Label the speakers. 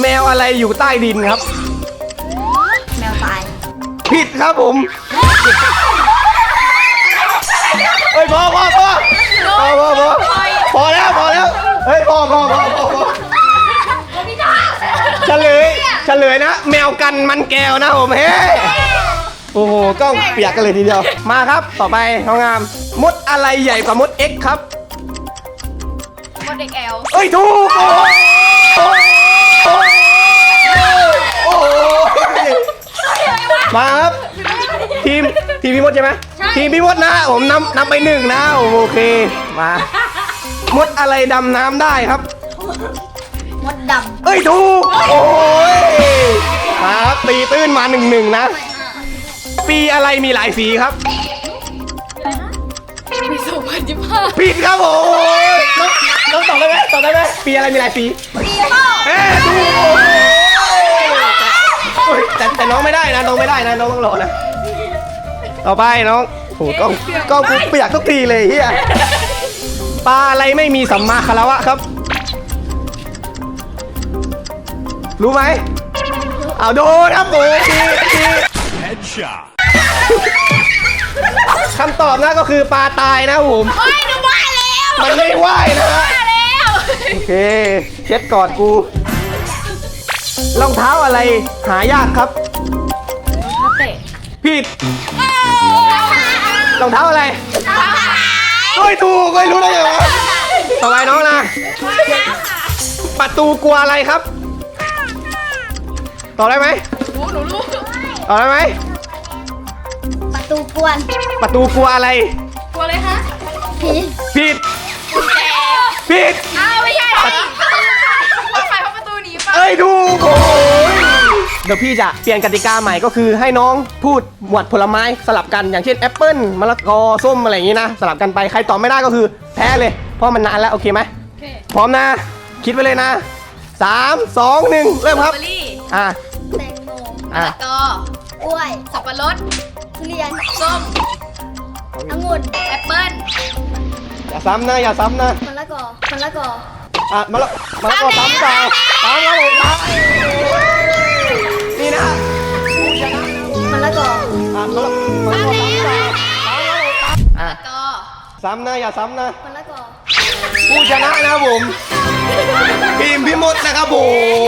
Speaker 1: แมวอะไรอยู่ใต้ดินครับ
Speaker 2: แมวตาย
Speaker 1: ผิดครับผมเฮ้ยพอพอพอพอพอพอพอแล้วพอแล้วเฮ้ยพอพอพอพอพอเฉลยเฉลยนะ แมวกันมันแก้วนะผมเฮ้ยโอ้โหกล้องเปียกกันเลยทีเดียวมาครับ ต่อไปน้องงามมดอะไรใหญ่กว่ามด X ครับ
Speaker 2: มดเด็กแอล
Speaker 1: เอ้ยถูก มาครับ ทีมทีมพี่มดใช่ไหมทีมพี่มดนะผมนำนำไปหนึ่งนะโอเคมามดอะไรดำน้ำได้ครับ
Speaker 2: มดด
Speaker 1: เอ้ยถูกโอ้ยมาครับตีตื้นมาหนึ่งหนึ่งนะ ปีอะไรมีหลายสีครับำ
Speaker 2: มีสองพันยี่ห้า
Speaker 1: ผิดครับโอ้ยน้องน้องตอบได้ไหมตอบได้ไหมปีอะไรมีหลายสี
Speaker 2: ปีโป้
Speaker 1: เอ้ยถูกโอ้ย แต่แต่น้องไม่ได้นะน้องไม่ได้นะน้องต้องรอนะต่อไปน้องโหกล้องกล้องกูเปียกทุกทีเลยเฮียปลาอะไรไม่มีสัมมาคารวะครับ รู้ไหมเอาโดนครับโอ้ยทีที
Speaker 3: Headshot.
Speaker 1: คำตอบนะก็คือปลาตายนะผม
Speaker 2: โอ้ยหนูว่าแล้ว
Speaker 1: มันไม่ว่ายนะฮะ
Speaker 2: ว่าแล้ว
Speaker 1: โอเคเช็ดกอดกู รองเท้าอะไรหายากครับ
Speaker 2: เขาเตะ
Speaker 1: ผิดรองเท้าอะไรเฮ้ยถูกเฮ้ยรู้ได้ยังไงวะต่อไปน้องนะประตูกลัวอะไรครับตอบได้ไหม
Speaker 2: รู้หนูรู้
Speaker 1: ตอบได้ไหม
Speaker 2: ประตูกวน
Speaker 1: ประตูกลัวอะไร
Speaker 2: กลัวเลยคะผี
Speaker 1: ผิดผิด
Speaker 2: อ้า
Speaker 1: เดี๋ยวพี่จะเปลี่ยนกติกาใหม่ก็คือให้น้องพูดหมวดผลไม้สลับกันอย่างเช่นแอปเปิ้ลมะละกอส้มอะไรอย่างนี้นะ สลับกันไปใครตอบไม่ได้ก็คือแพ้เลย เพราะมันนานแล้วโอเคไหม
Speaker 2: โอเค
Speaker 1: พร้อมนะ คิดไว้เลยนะสามสองหนึ่งเริ่มครับ
Speaker 2: เบอร์รี่
Speaker 1: อะ
Speaker 2: แตงโม
Speaker 1: อะ
Speaker 2: กอกล้วย สับปะรดทุเรียน ส้มองุ่น แอปเปิ้ล
Speaker 1: อย่าซ้ำนะ อย่าซ้ำนะ
Speaker 2: มะละกอมะละกอ
Speaker 1: อะมาละมาละกอซ้ำเปล่าซ้ำครับผมซ้ำ นี่นะ
Speaker 2: มะละกอ
Speaker 1: อะมาละมาละกอซ้ำเปล่าซ้ำครับผมซ้ำอะ
Speaker 2: กอ
Speaker 1: ซ้ำนะอย่าซ้ำนะ
Speaker 2: มะละกอ
Speaker 1: ผู้ชนะนะครับผมทีมพี่มดนะครับผม